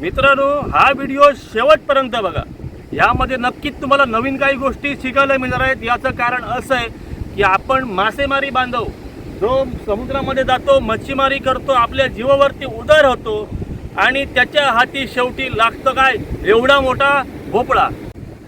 मित्रांनो हा व्हिडिओ शेवटपर्यंत बघा. यामध्ये नक्कीच तुम्हाला नवीन काही गोष्टी शिकायला मिळणार आहेत. याचं कारण असं आहे की आपण मासेमारी बांधव जो समुद्रामध्ये जातो मच्छीमारी करतो आपल्या जीवावरती उदार होतो आणि त्याच्या हाती शेवटी लागतं काय? एवढा मोठा भोपळा.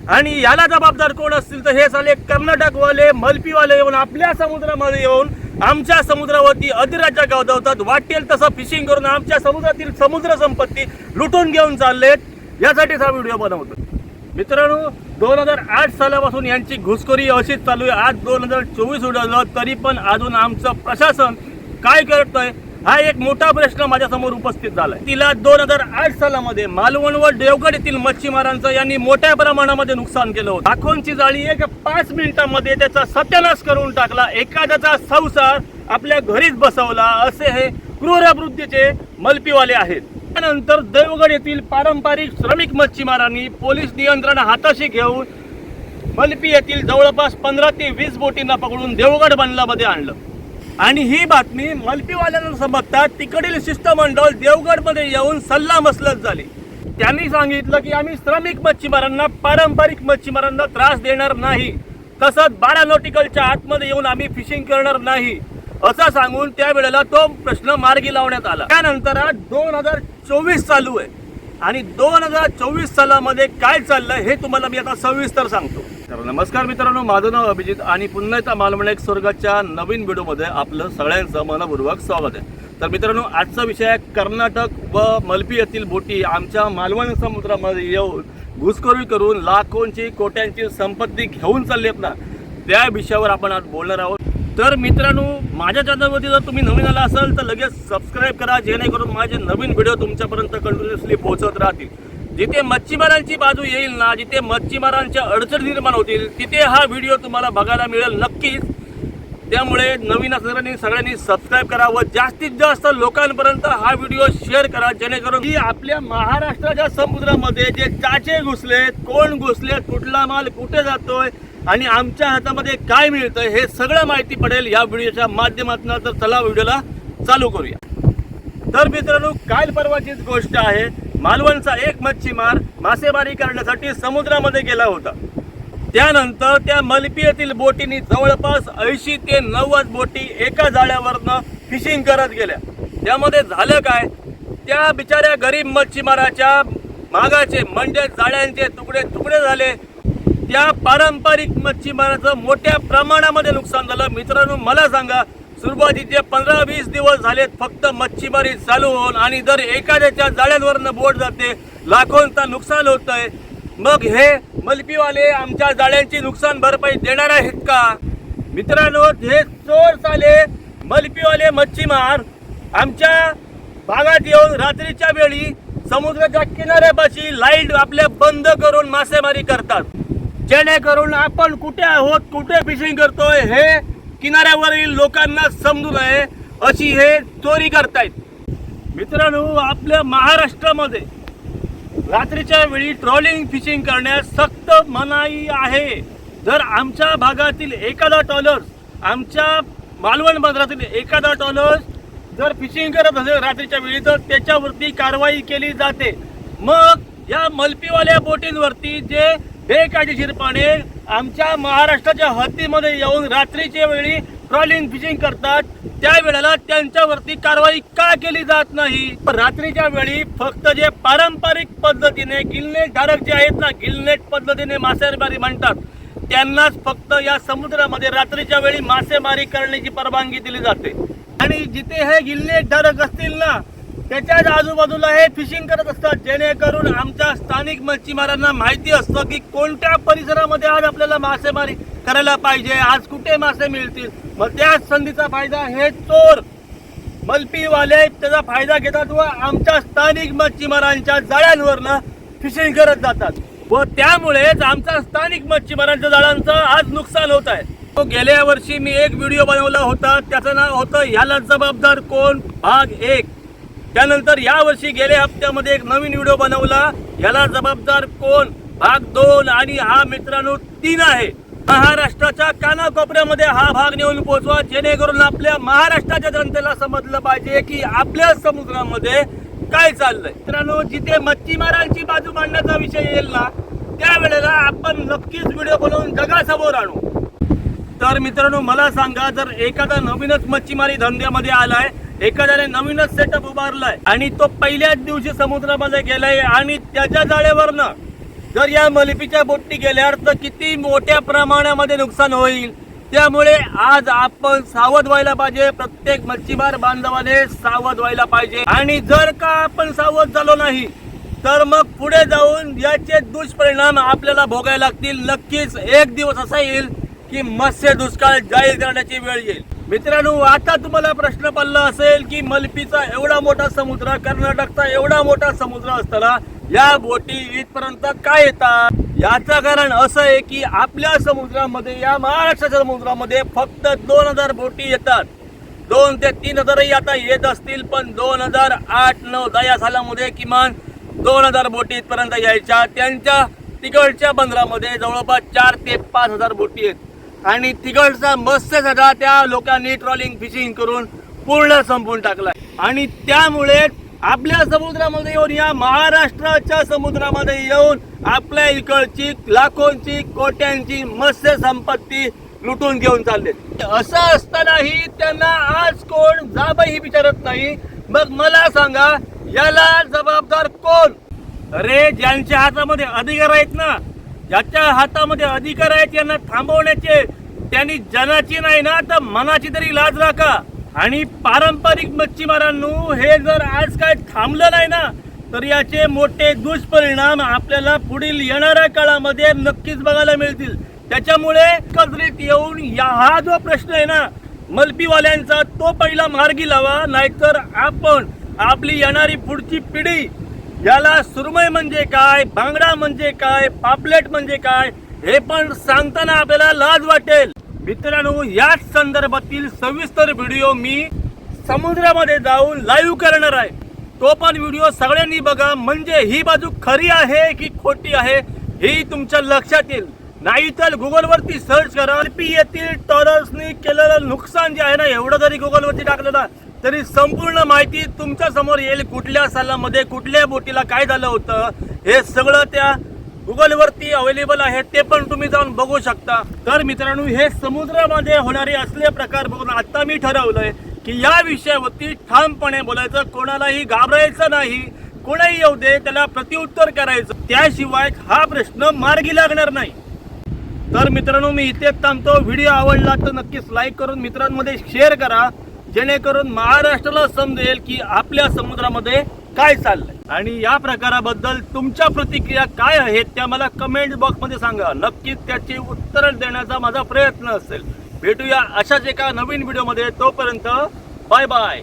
आणि याला जबाबदार कोण असतील तर हे साले कर्नाटकवाले मल्पीवाले येऊन आपल्या समुद्रामध्ये येऊन आमच्या समुद्रावरती अधिराज्य गावदवतात. वाटेल तसं फिशिंग करून आमच्या समुद्रातील समुद्र संपत्ती लुटून घेऊन चाललेत. यासाठीच हा व्हिडिओ बनवतो. मित्रांनो दोन हजार आठ सालापासून यांची घुसखोरी अशीच चालू आहे. आज दोन हजार चोवीस उडवलं तरी पण अजून आमचं प्रशासन काय करतंय हा एक मोठा प्रश्न माझ्यासमोर उपस्थित झाला तिला दोन हजार आठ सालामध्ये मालवण व देवगड येथील मच्छीमारांचं यांनी मोठ्या प्रमाणामध्ये नुकसान केलं होतं. लाखोंची जाळी एक पाच मिनिटांमध्ये त्याचा सत्यानाश करून टाकला. एखाद्याचा संसार आपल्या घरीच बसवला असे हे क्रूरवृत्तीचे मल्पीवाले आहेत. त्यानंतर देवगड येथील पारंपरिक श्रमिक मच्छीमारांनी पोलीस नियंत्रण हाताशी घेऊन मलपी येथील जवळपास पंधरा ते वीस बोटींना पकडून देवगड बंदलामध्ये आणलं. आणि ही बातमी मल्पीवाल्यांना समजतात तिकडील शिष्टमंडळ देवगडमध्ये येऊन सल्ला मसलत झाली. त्यांनी सांगितलं की आम्ही श्रमिक मच्छीमारांना पारंपरिक मच्छीमारांना त्रास देणार नाही. तसंच बारा नॉटिकलच्या आतमध्ये येऊन आम्ही फिशिंग करणार नाही असं सांगून त्यावेळेला तो प्रश्न मार्गी लावण्यात आला. त्यानंतर दोन हजार चोवीस चालू आहे. आणि दोन हजार चोवीस सालामध्ये काय चाललं हे तुम्हाला मी आता सविस्तर सांगतो. तर नमस्कार मित्रांनो माझं नाव अभिजित आणि पुन्हा एकदा मालवण एक स्वर्गाच्या नवीन व्हिडिओमध्ये आपलं सगळ्यांचं मनपूर्वक स्वागत आहे. तर मित्रांनो आजचा विषय आहे कर्नाटक व मलपी येथील बोटी. आमच्या मालवण समुद्रामध्ये येऊन घुसखोरी करून लाखोंची कोट्यांची संपत्ती घेऊन चाललेत ना त्या विषयावर आपण आज बोलणार आहोत. तर मित्रांनो माझ्या चॅनलवरती जर तुम्ही नवीन आला असाल तर लगेच सबस्क्राईब करा जेणेकरून माझे नवीन व्हिडिओ तुमच्यापर्यंत कंटिन्युअसली पोहोचत राहतील. जिथे मच्छीमारांची बाजू येईल ना जिथे मच्छीमारांच्या अडचणी निर्माण होतील तिथे हा व्हिडिओ तुम्हाला बघायला मिळेल नक्कीच. त्यामुळे नवीन असणाऱ्यांनी सगळ्यांनी सबस्क्राईब करा व जास्तीत जास्त लोकांपर्यंत हा व्हिडिओ शेअर करा जेणेकरून की आपल्या महाराष्ट्राच्या समुद्रामध्ये जे चाचे घुसलेत कोण घुसलेत कुठला माल कुठे जातोय आणि आमच्या हातामध्ये काय मिळतं हे सगळं माहिती पडेल या व्हिडिओच्या माध्यमातून. तर चला व्हिडिओला चालू करूया. तर मित्रांनो काल परवाचीच गोष्ट आहे. मालवणचा एक मच्छीमार मासेमारी करण्यासाठी समुद्रामध्ये गेला होता. त्यानंतर त्या मलपी येथील बोटीनी जवळपास ऐंशी ते नव्वद बोटी एका जाळ्यावरनं फिशिंग करत गेल्या. त्यामध्ये झालं काय? त्या बिचाऱ्या गरीब मच्छीमाराच्या मागाचे म्हणजे जाळ्यांचे तुकडे तुकडे झाले. त्या पारंपरिक मच्छीमाराचं मोठ्या प्रमाणामध्ये नुकसान झालं. मित्रांनो मला सांगा सुरुवातीचे पंधरा वीस दिवस झालेत फक्त मच्छीमारी चालू होऊन आणि जर एखाद्याच्या जाळ्यांवरनं बोट जाते लाखोंचं नुकसान होत आहे मग हे मलपीवाले आमच्या जाळ्यांची नुकसान भरपाई देणार आहेत का? मित्रांनो हे चोर चाले मलपीवाले मच्छीमार आमच्या भागात येऊन रात्रीच्या वेळी समुद्राच्या किनाऱ्यापाशी लाइट आपल्या बंद करून मासेमारी करतात. जेणेकरून आपण कुठे आहोत कुठे फिशिंग करतोय हे किनाऱ्यावरील लोकांना समजू नये अशी हे चोरी करतायत. मित्रांनो आपल्या महाराष्ट्रामध्ये रात्रीच्या वेळी ट्रॉलिंग फिशिंग करण्यास सक्त मनाई आहे. जर आमच्या भागातील एखादा टॉलर्स आमच्या मालवण बंदरातील एखादा टॉलर्स जर फिशिंग करत असेल रात्रीच्या वेळी तर त्याच्यावरती कारवाई केली जाते. मग या मल्पीवाल्या बोटींवरती जे बेकायदेशीरपणे आमच्या महाराष्ट्राच्या हद्दीमध्ये येऊन रात्रीच्या वेळी ट्रॉलिंग फिशिंग करतात. त्यावेळेला त्यांच्यावरती कारवाई का केली जात नाही? पण रात्रीच्या वेळी फक्त जे पारंपरिक पद्धतीने गिलनेट धारक जे आहेत ना गिलनेट पद्धतीने मासेमारी म्हणतात. त्यांनाच फक्त या समुद्रामध्ये रात्रीच्या वेळी मासेमारी करण्याची परवानगी दिली जाते. आणि जिथे हे गिलनेट धारक असतील ना त्याच्याच आजूबाजूला हे फिशिंग करत असतात. जेणेकरून आमच्या स्थानिक मच्छीमारांना माहिती असतं की कोणत्या परिसरामध्ये आज आपल्याला मासेमारी करायला पाहिजे. आज कुठे मासे मिळतील? मग त्याच संधीचा फायदा हे चोर मलपीवाले त्याचा फायदा घेतात व आमच्या स्थानिक मच्छीमारांच्या जाळ्यांवरनं फिशिंग करत जातात. व त्यामुळेच आमच्या स्थानिक मच्छीमारांच्या जाळांचं आज नुकसान होत आहे. तो गेल्या वर्षी मी एक व्हिडिओ बनवला होता. त्याचं नाव होतं ह्याला जबाबदार कोण? भाग एक. त्यानंतर यावर्षी गेल्या हप्त्यामध्ये एक नवीन व्हिडिओ बनवला. याला जबाबदार कोण? भाग दोन आणि हा मित्रांनो तीन आहे. महाराष्ट्राच्या कानाकोपऱ्यामध्ये हा भाग नेऊन पोहोचवा. जेणेकरून आपल्या महाराष्ट्राच्या जनतेला समजलं पाहिजे की आपल्या समुद्रामध्ये काय चाललंय. मित्रांनो जिथे मच्छीमारांची बाजू मांडण्याचा विषय येईल ना त्यावेळेला आपण नक्कीच व्हिडिओ बनवून जगासमोर आणू. तर मित्रांनो मला सांगा जर एखादा नवीनच मच्छीमारी धंद्यामध्ये आलाय एखाद्याने नवीनच सेटअप उभारलाय आणि तो पहिल्याच दिवशी समुद्रामध्ये गेलाय आणि त्याच्या जाळेवरनं जर या मलिपीच्या बोटी गेल्यावर तर किती मोठ्या प्रमाणामध्ये नुकसान होईल. त्यामुळे आज आपण सावध व्हायला पाहिजे. प्रत्येक मच्छीमार बांधवाने सावध व्हायला पाहिजे. आणि जर का आपण सावध झालो नाही तर मग पुढे जाऊन याचे दुष्परिणाम आपल्याला भोगायला लागतील. नक्कीच एक दिवस असा येईल की मत्स्य दुष्काळ जाहीर करण्याची वेळ येईल. मित्रांनो आता तुम्हाला प्रश्न पडला असेल की मलपीचा एवढा मोठा समुद्र कर्नाटकचा एवढा मोठा समुद्र असताना या बोटी इथपर्यंत काय येतात? याचं कारण असं आहे की आपल्या समुद्रामध्ये या महाराष्ट्राच्या समुद्रामध्ये फक्त दोन हजार बोटी येतात. दोन ते तीन हजारही आता येत असतील पण दोन हजार आठ नऊ दहा या सालामध्ये किमान दोन हजार बोटी इथपर्यंत यायच्या. त्यांच्या तिकडच्या बंदरामध्ये जवळपास चार ते पाच हजार बोटी आहेत. आणि तिकडचा मत्स्य सगळा त्या लोकांनी ट्रॉलिंग फिशिंग करून पूर्ण संपवून टाकलाय. आणि त्यामुळे आपल्या समुद्रामध्ये येऊन या महाराष्ट्राच्या समुद्रामध्ये येऊन आपल्या इकडची लाखोंची कोट्यांची मत्स्य संपत्ती लुटून घेऊन चालले असं असतानाही त्यांना आज कोण जाबही विचारत नाही. मग मला सांगा याला जबाबदार कोण? अरे ज्यांच्या हातामध्ये अधिकार आहेत ना ज्याच्या हातामध्ये अधिकार आहेत यांना थांबवण्याचे. त्यांनी जनाची नाही ना तर मनाची तरी लाज राखा. आणि पारंपरिक मच्छीमारांनो हे जर आज काय थांबलं नाही ना तर याचे मोठे दुष्परिणाम आपल्याला पुढील येणाऱ्या काळामध्ये नक्कीच बघायला मिळतील. त्याच्यामुळे कजरीत येऊन या हा जो प्रश्न आहे ना मलपीवाल्यांचा तो पहिला मार्गी लावा नाहीतर आपण आपली येणारी पुढची पिढी याला सुरमय म्हणजे काय बांगडा म्हणजे काय पापलेट म्हणजे काय हे पण सांगताना आपल्याला लाज वाटेल मित्रांनो याच संदर्भातील सविस्तर व्हिडिओ मी समुद्रामध्ये जाऊन लाईव्ह करणार आहे तो पण व्हिडिओ सगळ्यांनी बघा म्हणजे ही बाजू खरी आहे की खोटी आहे ही तुमच्या लक्षात येईल नाहीतर गुगलवरती सर्च करा पी येथील टॉरर्सनी केलेलं नुकसान जे आहे ना एवढं जरी गुगलवरती टाकलेलं तरी संपूर्ण माहिती तुमच्यासमोर येईल कुठल्या सालामध्ये कुठल्या बोटीला काय झालं होतं हे सगळं त्या गुगलवरती अवेलेबल आहे ते पण तुम्ही जाऊन बघू शकता. तर मित्रांनो हे समुद्रामध्ये होणारे असले प्रकार बघून आता मी ठरवलंय की या विषयावरती ठामपणे बोलायचं कोणालाही घाबरायचं नाही कोणाही येऊ दे त्याला प्रत्युत्तर करायचं. त्याशिवाय हा प्रश्न मार्गी लागणार नाही. तर मित्रांनो मी इथेच थांबतो. व्हिडिओ आवडला तर नक्कीच लाईक करून मित्रांमध्ये शेअर करा. जेणेकरून महाराष्ट्राला समजेल की आपल्या समुद्रामध्ये काय चाललंय. आणि या प्रकाराबद्दल तुमच्या प्रतिक्रिया काय आहेत त्या मला कमेंट बॉक्समध्ये सांगा. नक्कीच त्याची उत्तर देण्याचा माझा प्रयत्न असेल. भेटूया अशाच एका नवीन व्हिडिओमध्ये तोपर्यंत बाय बाय